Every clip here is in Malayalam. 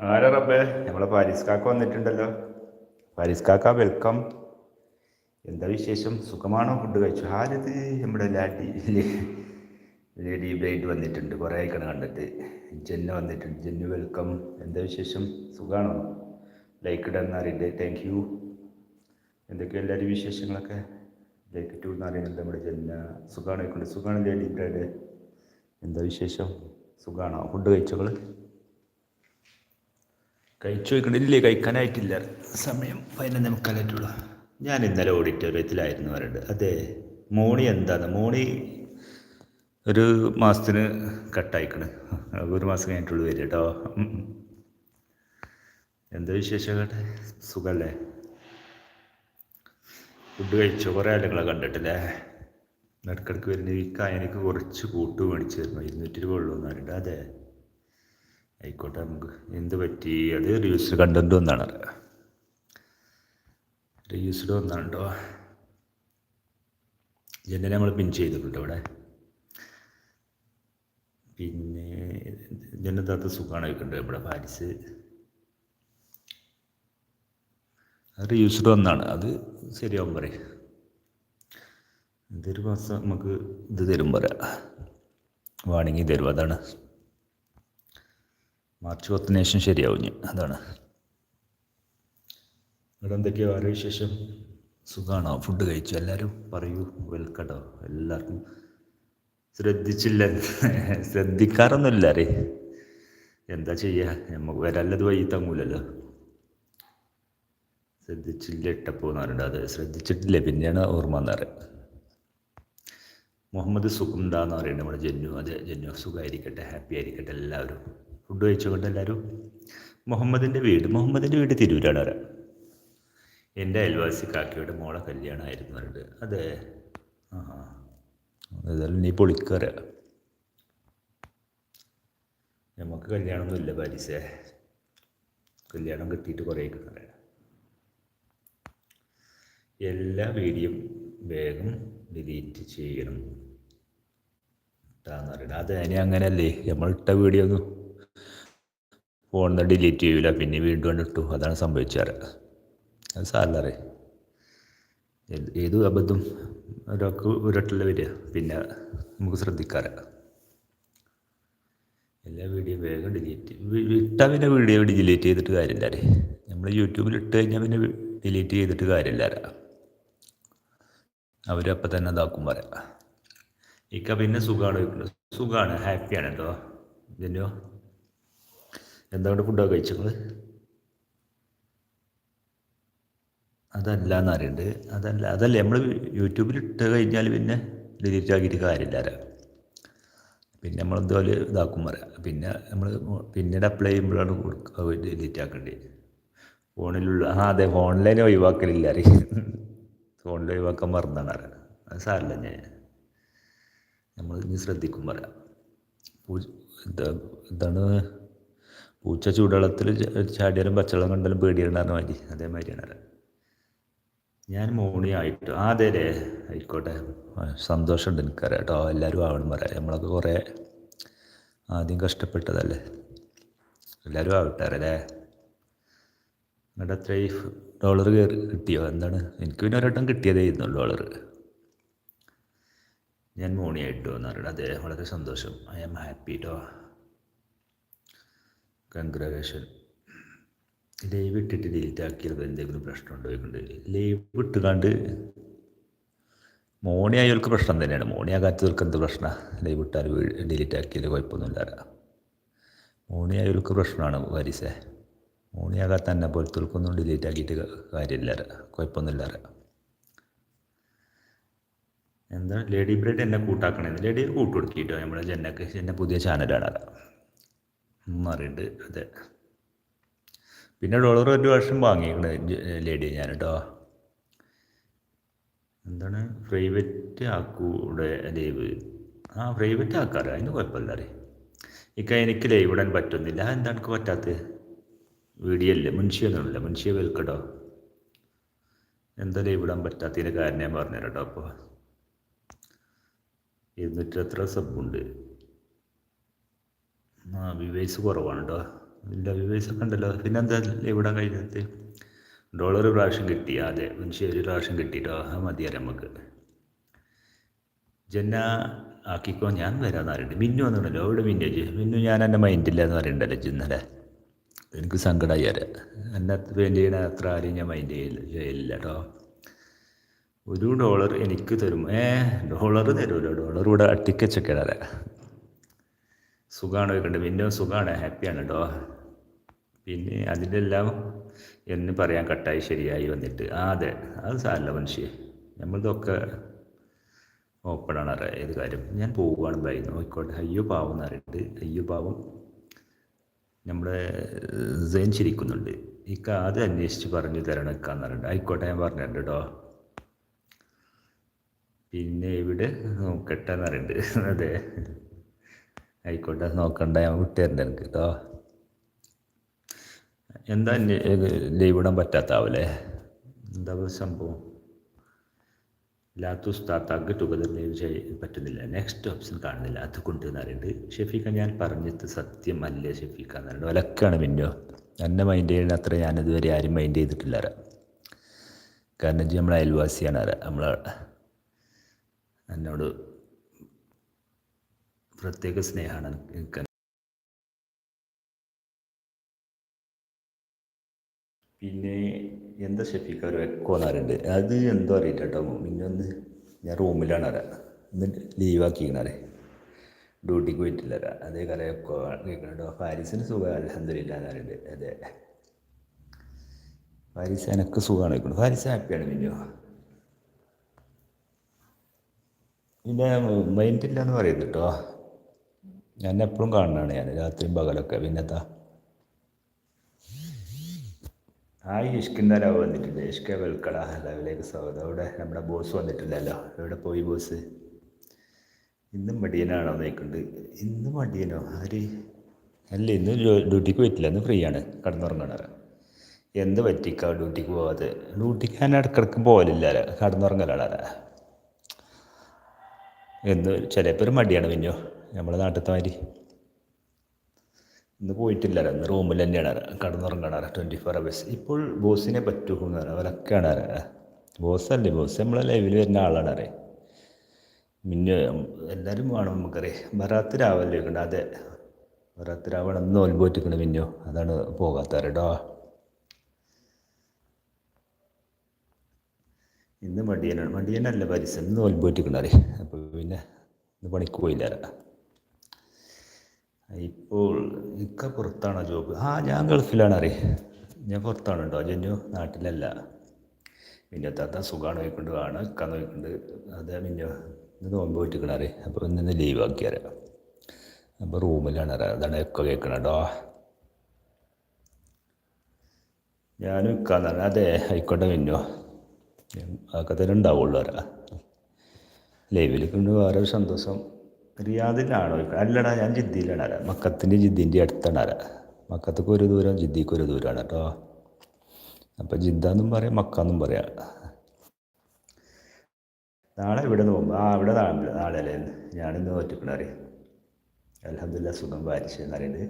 നമ്മളെ പാരീസ് കാക്ക വന്നിട്ടുണ്ടല്ലോ. പാരീസ് കാക്ക വെൽക്കം എന്താ വിശേഷം? സുഖമാണോ? ഫുഡ് കഴിച്ചു? ആരത് നമ്മുടെ ലാഡി ലേഡി ബ്രൈഡ് വന്നിട്ടുണ്ട്. കുറേ ആയിക്കണം കണ്ടിട്ട്. ജെന്നു വന്നിട്ടുണ്ട്. ജെന്നു വെൽക്കം എന്താ വിശേഷം? സുഖമാണോ ലൈക്ക് ഇടാൻ അറിയണ്ടേ താങ്ക് യു എന്തൊക്കെ എല്ലാവരും വിശേഷങ്ങളൊക്കെ? ലൈക്ക് ഇട്ടു എന്ന് നമ്മുടെ ജെന്ന. സുഖമാണോ? ആയിക്കൊണ്ട് സുഖമാണ് ലേഡി ബ്രൈഡ്. എന്താ വിശേഷം? സുഖമാണോ ഫുഡ് കഴിച്ചോൾ കഴിച്ചു വയ്ക്കണില്ലേ കഴിക്കാനായിട്ടില്ല. സമയം പതിനൊന്ന് മുക്കാലായിട്ടുള്ള. ഞാൻ ഇന്നലെ ഓഡിറ്റോറിയത്തിലായിരുന്നു പറയുന്നത് അതെ മോണി എന്താണ് മോണി ഒരു മാസത്തിന് കട്ടായിക്കണ്. ഒരു മാസം കഴിഞ്ഞിട്ടുള്ളൂ വരും കേട്ടോ എന്താ വിശേഷം കേട്ടെ സുഖമല്ലേ ഫുഡ് കഴിച്ചോ? കുറേ ആളുകളെ കണ്ടിട്ടില്ലേ? ഇടക്കിടക്ക് വരുന്ന ഈ കുറച്ച് കൂട്ട് മേടിച്ചു തരുന്നു. ഇരുന്നൂറ്റി രൂപ ഉള്ളൂ എന്ന് അതെ. ആയിക്കോട്ടെ നമുക്ക് എന്ത് പറ്റി? അത് റീൽസ് കണ്ടന്റ് ഒന്നാണ്. റീൽസ്ഡ് ഒന്നാണ് ജനന നമ്മൾ പിൻ ചെയ്തിട്ടുണ്ട് ഇവിടെ. പിന്നെ ജനതാത്ത സുഖമാണ് വെക്കുന്നുണ്ട് ഇവിടെ പാരിസ് അത് റീയൂസ്ഡ് ഒന്നാണ്. അത് ശരിയാവും പറയും. ഇതൊരു മാസം നമുക്ക് ഇത് തരും പറയാം. വാണിങ്ങി തരും. അതാണ് മാർച്ച് പത്തിന് ശേഷം ശരിയാവും ഞാൻ അതാണ്. ഇവിടെ എന്തൊക്കെയോ ആരോഗ്യ ശേഷം സുഖമാണോ ഫുഡ് കഴിച്ചു? എല്ലാവരും പറയൂ. വെൽക്കട്ടോ എല്ലാവർക്കും ശ്രദ്ധിച്ചില്ല. ശ്രദ്ധിക്കാറൊന്നുമില്ല അറേ എന്താ ചെയ്യുക നമുക്ക് വരല്ലത് വഴി തങ്ങൂലല്ലോ. ശ്രദ്ധിച്ചില്ല ഇട്ടപ്പോൾ എന്ന് പറഞ്ഞിട്ട് അത് ശ്രദ്ധിച്ചിട്ടില്ല. പിന്നെയാണ് ഓർമ്മ എന്ന് പറയുന്നത് മുഹമ്മദ് സുഖുണ്ട എന്ന് പറയുന്നത് നമ്മുടെ ജന്നു. അതെ ജന്നു. സുഖമായിരിക്കട്ടെ ഹാപ്പി ആയിരിക്കട്ടെ എല്ലാവരും. ഫുഡ് കഴിച്ചുകൊണ്ട് എല്ലാവരും മുഹമ്മദിന്റെ വീട് മുഹമ്മദിന്റെ വീട് തിരൂരാണ് വരാം എന്റെ അയൽവാസി കാക്കയുടെ മോളെ കല്യാണമായിരുന്നു അവരുടെ അതെ. ആ ഏതായാലും നീ പൊളിക്കറ നമുക്ക് കല്യാണമൊന്നുമില്ല പാരീസേ. കല്യാണം കിട്ടിയിട്ട് കുറേ കിട്ടണ. എല്ലാ വീഡിയോ വേഗം ഡിലീറ്റ് ചെയ്യണം. അതെ അങ്ങനെയല്ലേ? നമ്മളിട്ട വീഡിയോ ഒന്നും ഫോണിൽ നിന്ന് ഡിലീറ്റ് ചെയ്യൂല പിന്നെ വീണ്ടും കണ്ടിട്ടു അതാണ് സംഭവിച്ചാറ് അത് സാറിലറേ ഏത് അബദ്ധം ഒരാൾക്ക് ഒരട്ടല്ല വരിക പിന്നെ നമുക്ക് ശ്രദ്ധിക്കാറ്. എല്ലാ വീഡിയോ വേഗം ഡിലീറ്റ് ഇട്ടാൽ പിന്നെ വീഡിയോ ഡിലീറ്റ് ചെയ്തിട്ട് കാര്യമില്ല നമ്മൾ യൂട്യൂബിൽ ഇട്ട് കഴിഞ്ഞാൽ പിന്നെ ഡിലീറ്റ് ചെയ്തിട്ട് കാര്യമില്ല അവരപ്പം തന്നെ ഇതാക്കും പറയാം. ഇക്ക പിന്നെ സുഖമാണ് സുഖമാണ് ഹാപ്പിയാണ് കേട്ടോ ജെന്നോ എന്തുകൊണ്ട് ഫുഡൊക്കെ കഴിച്ചത് അതല്ല എന്നറിയണ്ട് അതല്ല അതല്ല നമ്മൾ യൂട്യൂബിൽ ഇട്ട് കഴിഞ്ഞാൽ പിന്നെ ഡിലീറ്റ് ആക്കിയിട്ട് കാര്യമില്ല പിന്നെ നമ്മൾ എന്തുപോലെ ഇതാക്കും പറയാം. പിന്നെ നമ്മൾ പിന്നീട് അപ്ലൈ ചെയ്യുമ്പോഴാണ് കൊടുക്കുക ഡിലീറ്റ് ആക്കേണ്ടത് ഫോണിലുള്ള ആ അതെ ഓൺലൈൻ ഒഴിവാക്കലില്ല അറിയാം. ഫോണിൽ ഒഴിവാക്കാൻ മറന്നാണ് അറിയാം അത് സാറില്ല ഞാൻ. നമ്മൾ ഇനി ശ്രദ്ധിക്കും പറയാം. എന്താണ് പൂച്ച ചൂടുവെള്ളത്തിൽ ചാടിയാലും പച്ചവെള്ളം കണ്ടാലും പേടിയിടണമെന്ന് മതി മാതിരി അതേമാതിരിയാണ് ഞാൻ മോണിയായിട്ട് ആ അതെ ആയിക്കോട്ടെ. സന്തോഷമുണ്ട് എനിക്കറിയാം കേട്ടോ. എല്ലാവരും ആവണം പറയാം. നമ്മളൊക്കെ കുറേ ആദ്യം കഷ്ടപ്പെട്ടതല്ലേ? എല്ലാവരും ആവട്ടെ അല്ലേ? നിങ്ങളുടെ ഡോളർ കയറി കിട്ടിയോ? എന്താണ്? എനിക്ക് പിന്നെ ഒരട്ടം കിട്ടിയതേയിരുന്നു ഡോളർ. ഞാൻ മോണിയായിട്ടോ എന്ന് പറയുന്നത് അതെ വളരെ സന്തോഷം. ഐ ആം ഹാപ്പി കേട്ടോ. കൺഗ്രാജുലേഷൻ ലൈവ് ഇട്ടിട്ട് ഡിലീറ്റ് ആക്കിയത് എന്തെങ്കിലും പ്രശ്നമുണ്ടോ ചോദിക്കുന്നുണ്ട് ലൈവ് ഇട്ടുകാണ്ട് മോണി ആയവർക്ക് പ്രശ്നം തന്നെയാണ്. മോണി ആകാത്തവർക്ക് എന്ത് പ്രശ്നമാണ് ലൈവ് ഇട്ടാൽ ഡിലീറ്റ് ആക്കിയാൽ കുഴപ്പമൊന്നുമില്ല മോണി ആയവർക്ക് പ്രശ്നമാണ് വരിസ. മോണി ആകാത്ത എന്നെ പോലത്തെക്കൊന്നും ഡിലീറ്റ് ആക്കിയിട്ട് കാര്യമില്ല കുഴപ്പമൊന്നുമില്ല എന്താ? ലേഡി ബ്രൈഡ് എന്നെ കൂട്ടാക്കണേ. ലേഡി കൂട്ടുകൊടുക്കിട്ടോ നമ്മുടെ ജന്നക്ക്. ജന്ന പുതിയ ചാനലാണ് അറിയുന്നുണ്ട് അതെ. പിന്നെ ഡോളർ ഒരു വർഷം വാങ്ങിയിരിക്കണ ലേഡി ഞാൻ കേട്ടോ. എന്താണ്? പ്രൈവറ്റ് ആക്കൂടെ ലൈവ്. ആ പ്രൈവറ്റ് ആക്കാറ്. അതിന് കുഴപ്പമില്ല അറിയ. ഇക്ക എനിക്ക് ലൈവ് ഇടാൻ പറ്റുന്നില്ല. എന്താണ് എനിക്ക് പറ്റാത്തത് വീഡിയോ അല്ലേ? മുൻഷിയൊന്നുമില്ല മുൻഷിയെ വെൽക്കട്ടോ എന്താ ലൈവ് ഇടാൻ പറ്റാത്തതിന്റെ കാരണം ഞാൻ പറഞ്ഞു കേട്ടോ അപ്പോൾ ഇരുന്നൂറ്റി എത്ര സബുണ്ട് ആ വിവേസ് കുറവാണ് കേട്ടോ ഇല്ല വ്യൂവേഴ്സ് ഒക്കെ ഉണ്ടല്ലോ. പിന്നെന്താ ഇവിടെ കഴിഞ്ഞത് ഡോളർ പ്രാവശ്യം കിട്ടി. അതെ. മനുഷ്യ ഒരു പ്രാവശ്യം കിട്ടിയിട്ടോ അത് മതിയല്ലോ നമുക്ക്. ജന്ന ആക്കിക്കോ. ഞാൻ വരാമെന്ന് പറയുന്നുണ്ട് മിന്നു വന്നിട്ടുണ്ടല്ലോ. അവിടെ മിന്നു? മിന്നു ഞാൻ എന്റെ മൈൻഡില്ല എന്ന് പറയുന്നുണ്ടല്ലോ ജിന്നലെ എനിക്ക് സങ്കടമായി വരാം എന്നെ വേണ്ടി ചെയ്യണ അത്ര ആരെയും ഞാൻ മൈൻഡ് ചെയ്യില്ല ചെയ്യില്ല കേട്ടോ ഒരു ഡോളർ എനിക്ക് തരും. ഏ ഡോളർ തരുമല്ലോ ഡോളർ ഇവിടെ അട്ടിക്കച്ചൊക്കെയാണ് സുഖമാണ് വെക്കണ്ടത് പിന്നെ സുഖമാണ് ഹാപ്പിയാണ് കേട്ടോ പിന്നെ അതിന്റെ എല്ലാം എന്ന് പറയാൻ കട്ടായി ശരിയായി വന്നിട്ട്. ആ അതെ. അത് സാരല്ല മനുഷ്യ. നമ്മളിതൊക്കെ ഓപ്പണാണ് അറിയാം. ഏത് കാര്യം? ഞാൻ പോവുകയാണ് ബൈ. നോക്കിക്കോട്ടെ. അയ്യോ പാവം എന്ന് അറിയിട്ട് അയ്യോ പാവം. നമ്മുടെ സെയിൻ ചിരിക്കുന്നുണ്ട്. ഇക്ക അത് അന്വേഷിച്ച് പറഞ്ഞു തരണം ഇക്കാന്ന് പറഞ്ഞിട്ട്. ആയിക്കോട്ടെ ഞാൻ പറഞ്ഞിട്ടുണ്ട് കേട്ടോ പിന്നെ ഇവിടെ നോക്കട്ടെ എന്ന് അതെ. ആയിക്കോട്ടെ നോക്കണ്ട ഞാൻ വിട്ടുതരണ്ട എനിക്ക് കേട്ടോ എന്താ ലൈവ് ഇടാൻ പറ്റാത്താവല്ലേ? എന്താ സംഭവം? ലാത്തു സ്ഥാത്താക്ക് ടുഗദർ ലൈവ് ചെയ്യാൻ പറ്റുന്നില്ല. നെക്സ്റ്റ് ഓപ്ഷൻ കാണുന്നില്ല. അത് കൊണ്ട് പറയുന്നുണ്ട് ഷെഫീഖ ഞാൻ പറഞ്ഞത് സത്യമല്ലേ ഷെഫീഖ എന്ന് പറയുന്നത് വിലക്കാണ് പിന്നോ എന്നെ മൈൻഡ് ചെയ്യുന്ന അത്ര ഞാൻ ഇതുവരെ ആരും മൈൻഡ് ചെയ്തിട്ടില്ല കാരണം നമ്മൾ അയൽവാസിയാണ് അറിയാം നമ്മളെ എന്നോട് പ്രത്യേക സ്നേഹമാണ് എനിക്ക്. പിന്നെ എന്താ ഷെഫിക്ക് ഒരു എക്കോ പറയുന്നുണ്ട് അത് എന്തോ അറിയില്ല കേട്ടോ പിന്നെ ഒന്ന് ഞാൻ റൂമിലാണ് അറിയാം. ഇന്ന് ലീവാക്കിക്കണേ ഡ്യൂട്ടിക്ക് പോയിട്ടില്ല അതേ കാലം എക്കോ കേൾക്കണോ ഫാരിസിന് സുഖം അലഹദില്ല എന്ന് അതെ. ഫാരിസ് എനക്ക് സുഖമാണ് കേൾക്കുന്നത് ഫാരിസ് ഹാപ്പിയാണ് പിന്നെയോ പിന്നെ മൈൻഡില്ല എന്ന് പറയുന്നത് കേട്ടോ ഞാൻ എപ്പോഴും കാണുന്നതാണ് ഞാൻ. രാത്രിയും പകലൊക്കെ. പിന്നെത്താ ആയി ഇഷ്കിന്റെ അലവ് വന്നിട്ടുണ്ട്. ഇഷ്ക വെൽക്കട അലവിലേക്ക് സ്വാഗതം. അവിടെ നമ്മുടെ ബോസ് വന്നിട്ടില്ലല്ലോ എവിടെ പോയി ബോസ്? ഇന്നും മടിയനാണോ നോക്കുന്നുണ്ട് ഇന്നും മടിയനോ? ആര്? അല്ല ഇന്ന് ഡ്യൂട്ടിക്ക് പറ്റില്ല ഇന്ന് ഫ്രീ ആണ് കടന്നുറങ്ങണ. എന്ത് പറ്റിക്കാ ഡ്യൂട്ടിക്ക് പോവാതെ? ഡ്യൂട്ടിക്ക് ഞാൻ ഇടക്കിടക്ക് പോകലില്ല കടന്നുറങ്ങലാണ്. എന്ന് ചിലപ്പോൾ ഒരു മടിയാണ് പിന്നെയോ? നമ്മളെ നാട്ടിലത്തെ മാതിരി ഇന്ന് പോയിട്ടില്ല. ഇന്ന് റൂമിൽ തന്നെയാണ്. കടന്നുറങ്ങണ ട്വന്റി ഫോർ അവേഴ്സ് ഇപ്പോൾ ബോസിനെ പറ്റൂ എന്ന് പറഞ്ഞാൽ അവരൊക്കെയാണ് ബോസല്ലേ? ബോസ് നമ്മളെ ലൈവിൽ വരുന്ന ആളാണ് അറേ മിന്നു എല്ലാവരും വേണം നമുക്കറിയാം. ബറാത്ത് രാവല്ലേ കണ്ട അതെ. ബറാത്ത് രാവണം ഒന്ന് ഒൽബോറ്റിക്കണം മിന്നോ. അതാണ് പോകാത്ത കേട്ടോ ഇന്ന് മടിയനാണ്. മടിയനല്ല പരിസരം. ഇന്ന് ഒൽബോറ്റിക്കണം അറിയാം അപ്പോൾ പിന്നെ ഇന്ന് പണിക്ക് പോയില്ല ഇപ്പോൾ ഇക്ക പുറത്താണോ ജോബ് ആ ഞാൻ ഗൾഫിലാണ് അറിയ ഞാൻ പുറത്താണ് കേട്ടോ അജന്യു നാട്ടിലല്ല. പിന്നെ താത്ത സുഖമാണ് നോക്കിക്കൊണ്ട് ആണ് ഇക്ക നോക്കിക്കൊണ്ട് അതെ പിന്നെ ഇന്ന് നോമ്പ് പോയിട്ടിരിക്കണം അറിയാം അപ്പോൾ ഇന്ന് ലീവ് ആക്കി അറിയാം. അപ്പോൾ റൂമിലാണ് അറിയാം. അതാണ് ഇക്ക കേൾക്കണം കേട്ടോ ഞാനും ഇക്കാന്ന് പറഞ്ഞാൽ അതെ ആയിക്കോട്ടെ പിന്നോ അതൊക്കെ തന്നെ ഉണ്ടാവുള്ളൂ അറിയാം. ലൈവിൽ കൊണ്ട് വേറെ ഒരു സന്തോഷം റിയാദിലാണോ? അല്ലടാ ഞാൻ ജിദ്ദിയിലാണ് മക്കത്തിന്റെ ജിദ്ദിന്റെ അടുത്താണ് അല്ല മക്കത്തേക്ക് ഒരു ദൂരം ജിദ്ദിക്ക് ഒരു ദൂരമാണ് കേട്ടോ. അപ്പം ജിദ്ദെന്നും പറയാം മക്കെന്നും പറയാം. നാളെ ഇവിടെ പോകുമ്പോൾ ആ ഇവിടെ നാളെ നാളെ അല്ലേ? ഞാനിന്ന് നോറ്റിക്കണ അറിയാം അലഹമില്ല സുഖം പാലിച്ചു എന്നറിയത്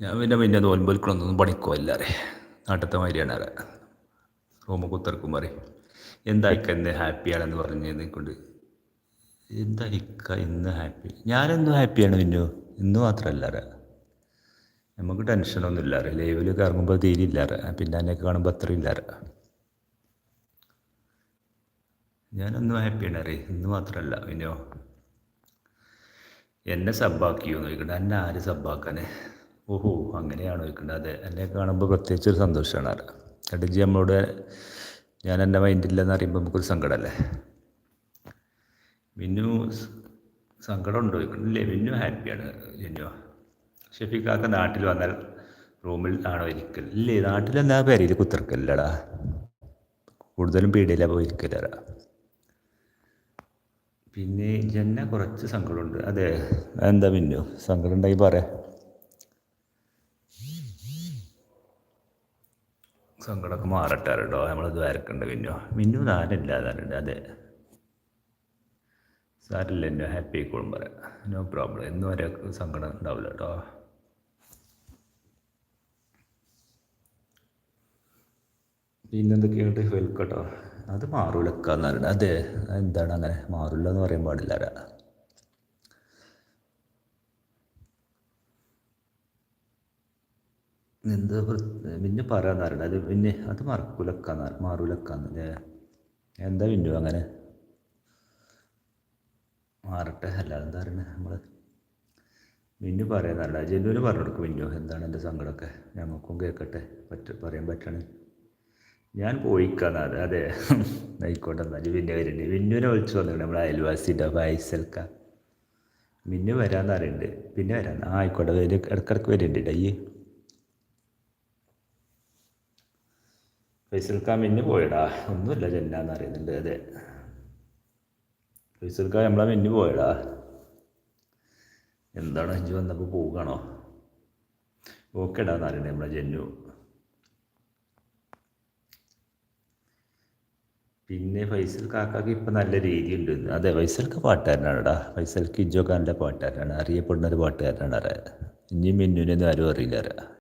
ഞാൻ പിന്നെ പിന്നെ നോൽമ്പൊലിക്കണമൊന്നും പണിക്കോ ഇല്ല നാട്ടത്തെ മാതിരിയാണ് റൂമ് കുത്തർക്കും പറയും. എന്താ ഇക്ക ഇന്ന് ഹാപ്പിയാണെന്ന് പറഞ്ഞതിനെ കൊണ്ട് എന്താ ഇക്ക ഇന്ന് ഹാപ്പി ഞാനെന്നും ഹാപ്പിയാണ് പിന്നോ ഇന്ന് മാത്രമല്ല നമുക്ക് ടെൻഷനൊന്നും ഇല്ല അറിയാം. ലൈവിൽ കറങ്ങുമ്പോൾ തീരെ ഇല്ല അറിയാം. പിന്നെ എന്നെയൊക്കെ കാണുമ്പോൾ അത്ര ഇല്ല ഞാനൊന്നും ഹാപ്പിയാണ് അറിയാം. ഇന്ന് മാത്രമല്ല പിന്നെയോ എന്നെ സബ്ബാക്കിയോ നോക്കണ്ട എന്നെ ആര് സബ്ബാക്കാനെ ഓഹോ അങ്ങനെയാണോ നോക്കേണ്ടത് അതെ എന്നെ കാണുമ്പോൾ പ്രത്യേകിച്ച് ഒരു സന്തോഷമാണ് അറിയാം. എന്നിട്ട് നമ്മളോട് ഞാൻ എന്റെ മൈൻഡില്ലെന്ന് അറിയുമ്പോൾ നമുക്കൊരു സങ്കടമല്ലേ? മിന്നു സങ്കടം ഉണ്ടോ ഇല്ലേ മിന്നു ഹാപ്പിയാണ് ജിന്നു ഷെഫിക്കാക്ക നാട്ടിൽ വന്നാൽ റൂമിൽ ആണോ ഇരിക്കൽ? ഇല്ലേ നാട്ടിൽ എന്നാ പേരയിൽ കുത്തിറക്കല്ലടാ കൂടുതലും പീടിയിലാണ് പോയി ഇരിക്കലടാ പിന്നെ ജന്ന കുറച്ച് സങ്കടമുണ്ട്. അതെ എന്താ മിന്നു സങ്കടം ഉണ്ടായി പറയാം സങ്കടമൊക്കെ മാറട്ടെ കേട്ടോ നമ്മളത് വരക്കണ്ട മിന്നു മിന്നു താനുണ്ട് അതെ. സാരില്ല എന്റെ ഹാപ്പി ആയിക്കോളും പറയാം. No problem. എന്നും വരെ സങ്കടം ഉണ്ടാവില്ല കേട്ടോ പിന്നെന്തൊക്കെയുണ്ട് വെൽക്കട്ടോ. അത് മാറൂലക്കാന്ന് അതെ എന്താണ് അങ്ങനെ? മാറില്ല എന്ന് പറയാൻ പാടില്ല എന്ത് പിന്നെ പറയാന്ന് പറയുന്നത് അത് പിന്നെ അത് മറക്കൂലക്കാന്ന് മാറൂലക്കാന്ന്. എന്താ പിന്നു അങ്ങനെ? മാറട്ടെ അല്ല എന്താ പറയുന്നത് നമ്മൾ മിന്നു പറയാന്നല്ല ജനുവിന് പറഞ്ഞു കൊടുക്കും മിന്നു എന്താണ് എന്റെ സങ്കടമൊക്കെ? ഞങ്ങൾക്കും കേൾക്കട്ടെ പറ്റ പറയാൻ പറ്റണേ. ഞാൻ പോയിക്കാന്ന് അതെ അതെ. ആയിക്കോട്ടെ എന്നാൽ പിന്നെ വരുന്നുണ്ട് മിന്നുവിനെ വിളിച്ചു വന്നിട്ടുണ്ട് നമ്മുടെ അയൽവാസിന്റെ വയസ്സൽക്ക മിന്നു വരാന്ന് പറയുന്നുണ്ട് പിന്നെ വരാൻ ആയിക്കോട്ടെ ഇടക്കിടക്ക് വരുന്നുണ്ട് ഡയ്യ് ഫൈസൽക്ക മിന്നു പോയടാ. ഒന്നുമില്ല ജന്നാന്ന് അറിയുന്നുണ്ട് അതെ. ഫൈസൽ കാ നമ്മളെ മിന്നു പോയടാ. എന്താണ് ഇഞ്ചു വന്നപ്പോൾ പോവുകയാണോ? ഓക്കെടാന്ന് അറിയണേ നമ്മളെ ജന്നു. പിന്നെ ഫൈസൽ കാക്കാക്ക് ഇപ്പം നല്ല രീതിയുണ്ട്. അതെ ഫൈസൽക്ക് പാട്ടുകാരനാണെടാ. ഫൈസൽക്ക് നല്ല പാട്ടുകാരനാണ്. അറിയപ്പെടുന്ന ഒരു പാട്ടുകാരനാണ് അറിയാം ഇനി മിന്നുവിനൊന്നും ആരും അറിയില്ല അറിയാം